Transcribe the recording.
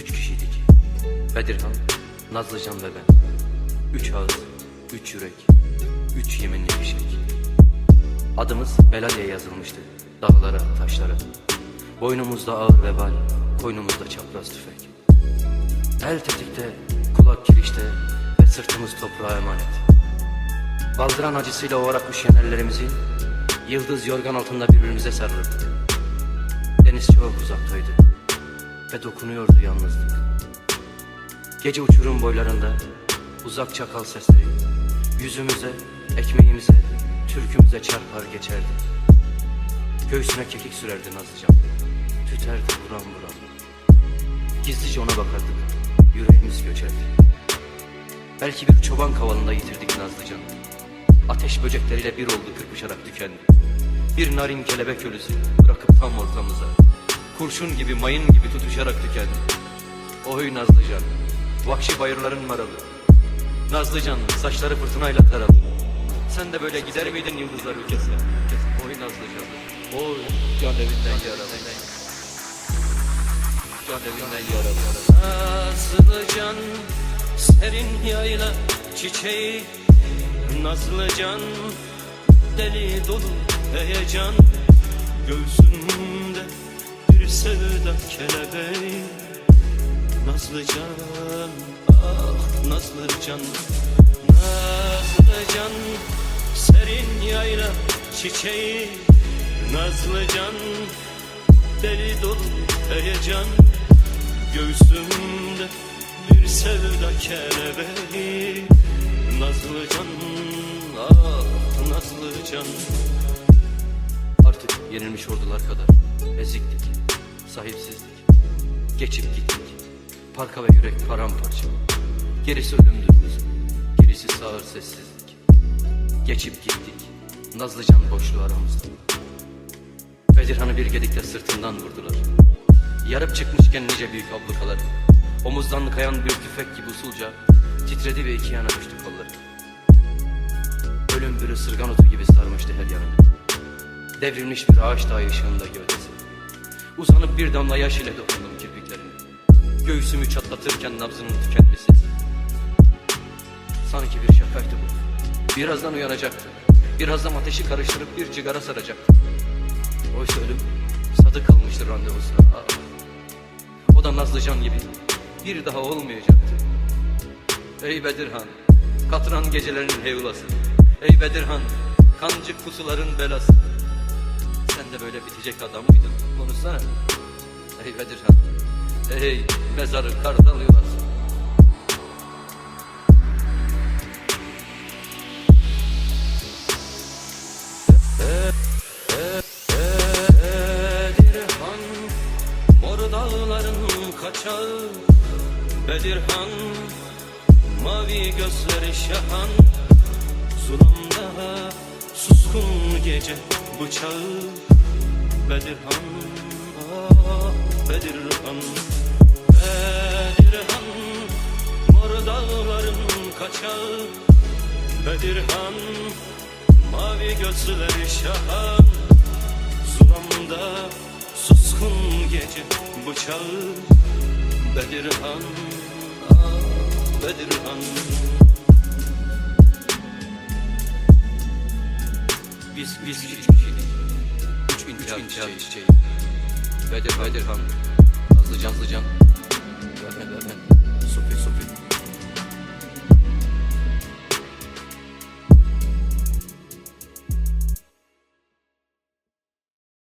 Üç kişiydik. Bedirhan, Nazlıcan ve ben. Üç ağız, üç yürek, üç yeminli fişek. Adımız Bela diye yazılmıştı. Dağlara, taşlara. Boynumuzda ağır vebal, koynumuzda çapraz tüfek. El tetikte, kulak kirişte ve sırtımız toprağa emanet. Baldıran acısıyla ovarak üşüyen ellerimizi yıldız yorgan altında birbirimize sarılırdık. Deniz çok uzaktaydı ve dokunuyordu yalnızlık. Gece uçurum boylarında uzak çakal sesleri yüzümüze, ekmeğimize, türkümüze çarpar geçerdi. Göğsüne kekik sürerdi Nazlıcan. Tüterdi buram buram. Gizlice ona bakardık. Yüreğimiz göçerdi. Belki bir çoban kavalında yitirdik Nazlıcan. Ateş böcekleriyle bir oldu kırpışarak tükendi. Bir narin kelebek ölüsü bırakıp tam ortamıza. Kurşun gibi mayın gibi tutuşarak tükendi. Oy Nazlıcan, vahşi bayırların maralı. Nazlıcan, saçları fırtınayla taralı. Sen de böyle gider miydin yıldızlar ülkesine? Oy Nazlıcan, oy can evinden yaralı. Can evinden yaralı. Nazlıcan serin yayla çiçeği Nazlıcan deli dolu heyecan Göğsünde bir sevda kelebeği. Nazlıcan ah Nazlıcan Nazlıcan serin yayla çiçeği Nazlıcan deli dolu heyecan Göğsümde bir sevda kelebeği. Nazlıcan ah Nazlıcan Artık yenilmiş ordular kadar eziktik, sahipsizdik. Geçip gittik. Parka ve yürek paramparça. Gerisi ölümdür bizim. Gerisi sağır sessizlik. Geçip gittik. Nazlıcan boşluğu aramızda. Bedirhan'ı bir gedikte sırtından vurdular. Yarıp çıkmışken nice büyük ablukalar. Omuzdan kayan bir tüfek gibi usulca titredi ve iki yana düştü kolları. Ölüm bir ısırgan otu gibi sarmıştı her yanını. Devrilmiş bir ağaç dağı ışığında gövdesi. Uzanıp bir damla yaş ile dokundum kirpiklerine. Göğsümü çatlatırken nabzının tükenmesi. Sanki bir şakaydı bu. Birazdan uyanacaktı. Birazdan ateşi karıştırıp bir cigara saracaktı. Oysa ölüm sadık kalmıştı randevusuna. Aa, O da Nazlıcan gibi bir daha olmayacaktı. Ey Bedirhan, katran gecelerinin heyulası. Ey Bedirhan, kancık pusuların belası. Sen de böyle bitecek adam mıydın? Konuşsana. Ey Bedirhan, ey mezarı kartal yuvası. Kaçağı Bedirhan Mavi gözleri şahan Zulümde suskun gece bıçağı Bedirhan ah Bedirhan Bedirhan Mor dağların kaçağı. Bedirhan Mavi gözleri şahan. Zulamda suskun gece bıçağı. Bedirhan, ah Bedirhan Biz, biz üç kişiydik üç intihar çiçeği. çiçeği. Bedir, Bedir Han, Nazlıcan, Nazlıcan, Zaten, Zaten, Sufi, Sufi.